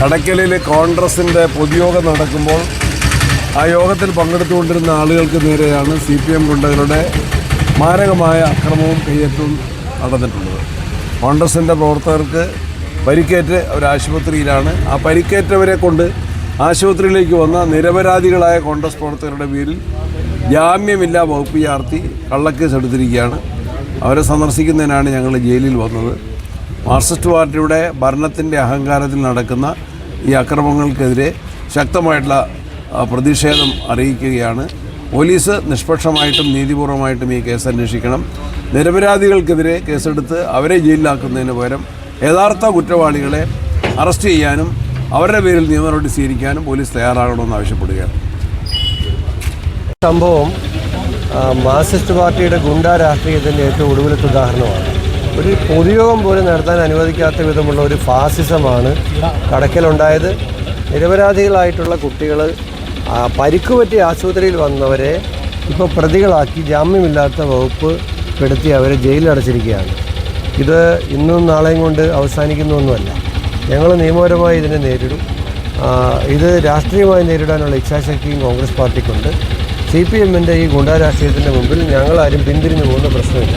കടയ്ക്കലിൽ കോൺഗ്രസിന്റെ പൊതുയോഗം നടക്കുമ്പോൾ ആ യോഗത്തിൽ പങ്കെടുത്തുകൊണ്ടിരുന്ന ആളുകൾക്ക് നേരെയാണ് സി പി എം ഗുണ്ടകളുടെ മാരകമായ അക്രമവും കയ്യേറ്റവും നടന്നിട്ടുള്ളത്. കോൺഗ്രസിന്റെ പ്രവർത്തകർക്ക് പരിക്കേറ്റ് അവർ ആശുപത്രിയിലാണ്. ആ പരിക്കേറ്റവരെ കൊണ്ട് ആശുപത്രിയിലേക്ക് വന്ന നിരപരാധികളായ കോൺഗ്രസ് പ്രവർത്തകരുടെ പേരിൽ ജാമ്യമില്ലാ വകുപ്പ് ചാർത്തി കള്ളക്കേസ് എടുത്തിരിക്കുകയാണ്. അവരെ സന്ദർശിക്കുന്നതിനാണ് ഞങ്ങൾ ജയിലിൽ വന്നത്. മാർക്സിസ്റ്റ് പാർട്ടിയുടെ ഭരണത്തിന്റെ അഹങ്കാരത്തിൽ നടക്കുന്ന ഈ അക്രമങ്ങൾക്കെതിരെ ശക്തമായിട്ടുള്ള പ്രതിഷേധം അറിയിക്കുകയാണ്. പോലീസ് നിഷ്പക്ഷമായിട്ടും നീതിപൂർവമായിട്ടും ഈ കേസ് അന്വേഷിക്കണം. നിരപരാധികൾക്കെതിരെ കേസെടുത്ത് അവരെ ജയിലിലാക്കുന്നതിന് പകരം യഥാർത്ഥ കുറ്റവാളികളെ അറസ്റ്റ് ചെയ്യാനും അവരുടെ പേരിൽ നിയമ നടപടി സ്വീകരിക്കാനും പോലീസ് തയ്യാറാകണമെന്ന് ആവശ്യപ്പെടുകയാണ്. സംഭവം മാർസിസ്റ്റ് പാർട്ടിയുടെ ഗുണ്ടാ രാഷ്ട്രീയത്തിന്റെ ഏറ്റവും ഒടുവിലത്തെ ഉദാഹരണമാണ്. ഒരു പൊതുയോഗം പോലും നടത്താൻ അനുവദിക്കാത്ത വിധമുള്ള ഒരു ഫാസിസമാണ് കടക്കലുണ്ടായത്. നിരപരാധികളായിട്ടുള്ള കുട്ടികൾ പരിക്ക് പറ്റിയ ആശുപത്രിയിൽ വന്നവരെ ഇപ്പോൾ പ്രതികളാക്കി ജാമ്യമില്ലാത്ത വകുപ്പ് പെടുത്തി അവരെ ജയിലിൽ അടച്ചിരിക്കുകയാണ് ഇത് ഇന്നും നാളെയും കൊണ്ട് അവസാനിക്കുന്നൊന്നുമല്ല. ഞങ്ങൾ നിയമപരമായി ഇതിനെ നേരിടും. ഇത് രാഷ്ട്രീയമായി നേരിടാനുള്ള ഇച്ഛാശക്തിയും കോൺഗ്രസ് പാർട്ടിക്കുണ്ട്. സി പി എമ്മിന്റെ ഈ ഗുണ്ടാ രാഷ്ട്രീയത്തിന്റെ മുമ്പിൽ ഞങ്ങളാരും പിന്തിരിഞ്ഞു പോകുന്ന പ്രശ്നമില്ല.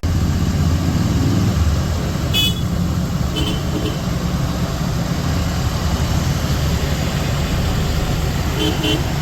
Gracias.